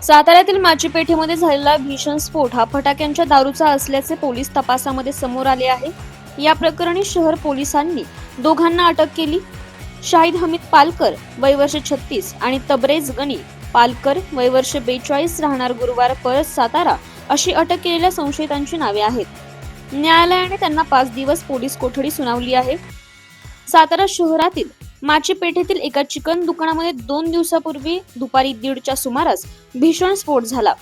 साताऱ्यातील माचीपेठेमध्ये झालेला भीषण स्फोट हा फटाक्यांच्या दारूचा असल्याचे पोलीस तपासामध्ये समोर आले आहे. या प्रकरणी शहर पोलिसांनी दोघांना अटक केली. शाहिद हमीद पालकर वय वर्ष छत्तीस आणि तबरेज गणी पालकर वय वर्ष बेचाळीस राहणार गुरुवार परत सातारा अशी अटक केलेल्या संशयितांची नावे आहेत. न्यायालयाने त्यांना पाच दिवस पोलीस कोठडी सुनावली आहे. सातारा शहरातील माची पेठेतील एका चिकन दुकानामध्ये दोन दिवसापूर्वी दुपारी दीडच्या सुमारास भीषण स्फोट झाला.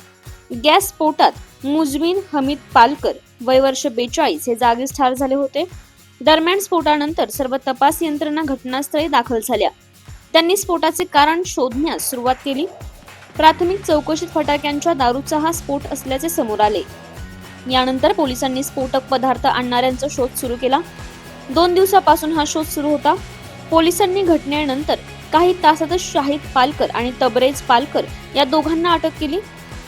गॅस स्फोटात मुजमीन हमीद पालकर वय वर्ष बेचाळीस हे जागीच ठार झाले होते. दरम्यान स्फोटानंतर सर्व तपास यंत्रणा घटनास्थळी दाखल झाल्या. त्यांनी स्फोटाचे कारण शोधण्यास सुरुवात केली. प्राथमिक चौकशीत फटाक्यांच्या दारूचा हा स्फोट असल्याचे समोर आले. यानंतर पोलिसांनी स्फोटक पदार्थ आणणाऱ्यांचा शोध सुरू केला. दोन दिवसापासून हा शोध सुरू होता. पोलिसांनी घटनेनंतर काही तासातच शाहिद पालकर आणि तबरेज पालकर या दोघांना अटक केली.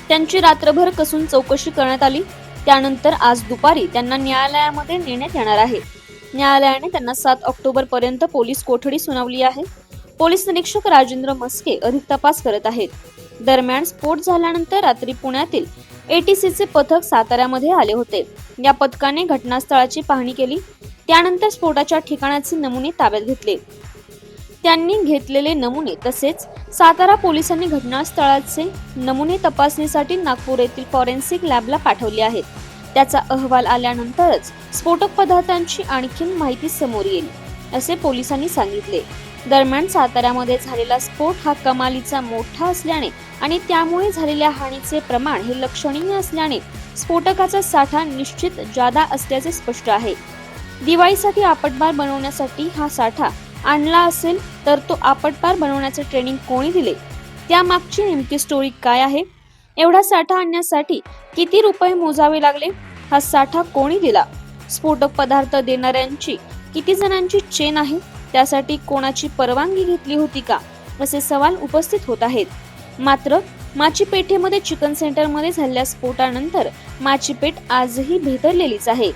त्यांची रात्रभर कसून चौकशी करण्यात आली. त्यानंतर आज दुपारी त्यांना न्यायालयामध्ये नेण्यात येणार आहे. न्यायालयाने त्यांना सात ऑक्टोबर पर्यंत पोलीस कोठडी सुनावली आहे. पोलीस निरीक्षक राजेंद्र मस्के अधिक तपास करत आहेत. दरम्यान स्फोट झाल्यानंतर रात्री पुण्यातील एटीसीचे पथक साताऱ्यामध्ये आले होते. या पथकाने घटनास्थळाची पाहणी केली. त्यानंतर स्फोटाच्या ठिकाणाचे नमुने ताब्यात घेतले. त्यांनी घेतलेले नमुने तसेच सातारा पोलिसांनी घटनास्थळाचे नमुने तपासणीसाठी नागपूर येथील फॉरेन्सिक लॅबला पाठवले आहेत. त्याचा अहवाल आल्यानंतरच स्फोटक पदार्थांची आणखीन माहिती समोर येईल असे पोलिसांनी सांगितले. दरम्यान साताऱ्यामध्ये झालेला स्फोट हा कमालीचा मोठा असल्याने आणि त्यामुळे झालेल्या हानीचे प्रमाण हे लक्षणीय असल्याने स्फोटकाचा साठा निश्चित जादा असल्याचे स्पष्ट आहे. दिवाळीसाठी आपटबार बनवण्यासाठी हा साठा आणला असेल तर तो आपटबार बनवण्याचे ट्रेनिंग कोणी दिले? त्यामागची नेमकी स्टोरी काय आहे? एवढा साठा आणण्यासाठी किती रुपये मोजावे लागले? हा साठा कोणी दिला? स्फोटक पदार्थ देणाऱ्यांची किती जणांची चेन आहे? त्यासाठी कोणाची परवानगी घेतली होती का? असे सवाल उपस्थित होत आहेत. मात्र माची पेठेमध्ये चिकन सेंटरमध्ये झालेल्या स्फोटानंतर माची पेठ आजही भेदरलेलीच आहे.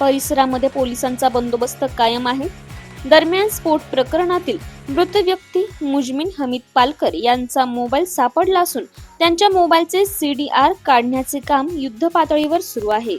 परिसरामध्ये पोलिसांचा बंदोबस्त कायम आहे. दरम्यान स्फोट प्रकरणातील मृत व्यक्ती मुजमीन हमीद पालकर यांचा मोबाईल सापडला असून त्यांच्या मोबाईलचे सीडीआर काढण्याचे काम युद्ध पातळीवर सुरू आहे.